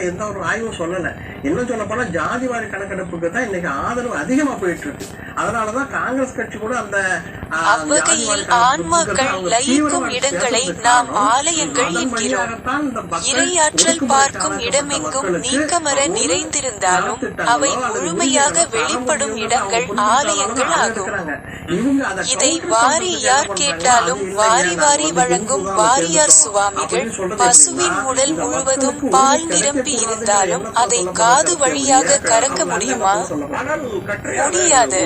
எந்த ஒரு ஆய்வும் சொல்லலை. இன்னும் சொல்ல போனா ஜாதிவாரி கணக்கெடுப்புக்கு தான் இன்னைக்கு ஆதரவு அதிகமா போயிட்டு இருக்கு அதனாலதான் காங்கிரஸ் கட்சி கூட அந்த அவ்வகையில் ஆன்மாக்கள் லயிக்கும் இடங்களை நாம் ஆலயங்கள் என்கிறோம். இறையாற்றல் பார்க்கும் இடமெங்கும் நீக்கமர நிறைந்திருந்தாலும் அவை முழுமையாக வெளிப்படும் இடங்கள் ஆலயங்கள் ஆகும். இதை வாரி யார்? கேட்டாலும் வாரி வாரி வழங்கும் வாரியார் சுவாமிகள் பசுவின் உடல் முழுவதும் பால் நிரம்பி இருந்தாலும் அதை சொல்லப்பட்ட காது வழியாக கறக்க முடியுமா? முடியாது.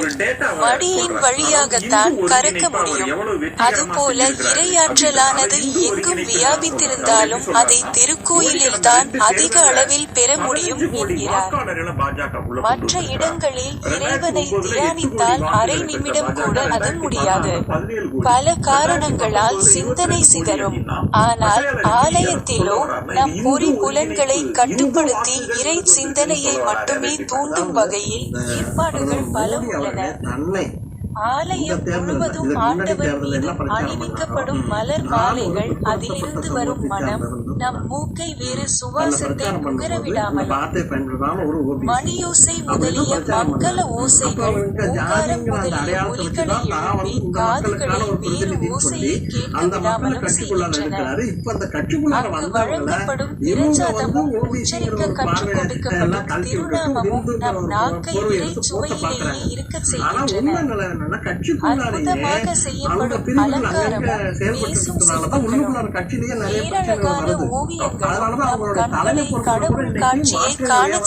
மடியின் வழியாகத்தான் கறக்க முடியும். அதுபோல இரையாற்றலானது எங்கும் வியாபித்திருந்தாலும் அதை திருக்கோயிலில்தான் அதிக அளவில் பெற முடியும் என்கிறார். மற்ற இடங்களில் இறைவனை தியானித்தால் அரை நிமிடம் கூட அது முடியாது. பல காரணங்களால் சிந்தனை சிதறும். ஆனால் ஆலயத்திலோ நம் பொறி புலன்களை கட்டுப்படுத்தி இறை சிந்தனையை மட்டுமே தூண்டும் வகையில் ஏற்பாடுகள் பல உள்ளன. ஆலயம் முழுவதும் ஆண்டவர் மீது அணிவிக்கப்படும் மலர் மாலைகள் அதிலிருந்து வரும் மனம். நம் மூக்கை வேறு சுவாசத்தை நுகர விடாமல் வார்த்தை பயன்படுத்தாம ஒரு ஓபி மணியோசை முதலிய மங்கள ஓசைகள் முதலிய ஒலிகளை எழுப்பி காதுகளில் வேறு ஓசையை கேட்க அந்த மக்களை விடாமலும் கட்சிக்குள்ளார செய்கின்றன அங்கு வழங்கப்படும் பிரச்சாதமும் உச்சரிக்க கற்றுக் கொடுக்கப்படும் திருநாமமும் நம் நாக்கை இறை சுவையிலேயே ஆனா செய்கின்றன என்னன்னா அந்த செய்யப்படும் பிரிவுகள் அங்கங்க அலங்காரமும் செயல்பட்டு பேசும் இருக்கிறதுனாலதான் சிற்பங்களும் உள்ளுக்குள்ளார கட்சியிலேயே நிறைய பிரச்சனைகள் வருது. அதனாலதான் அவங்களோட தலைமை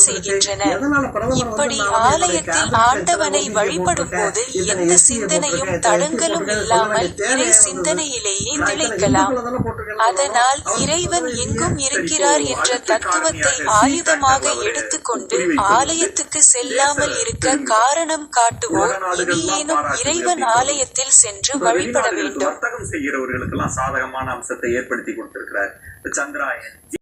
செய்கின்றன. எதனால பிரதமர் ஆலயத்தில் ஆண்டவனை வழிபடும் போது எந்த சிந்தனையும் தடங்கலும் இல்லாமல் இறை சிந்தனையிலேயே திளைக்கலாம் அதனால் இறைவன் எங்கும். இருக்கிறார் என்ற தத்துவத்தை ஆயுதமாக எடுத்துக்கொண்டு ஆலயத்துக்கு செல்லாமல் இருக்க காரணம் காட்டுவோர் இனியேனும் இறைவன் ஆலயத்தில் சென்று வழிபட வேண்டும். வர்த்தகம் செய்கிறவர்களுக்கெல்லாம் சாதகமான அம்சத்தை ஏற்படுத்தி கொடுத்திருக்கிறார். சந்திராயன்.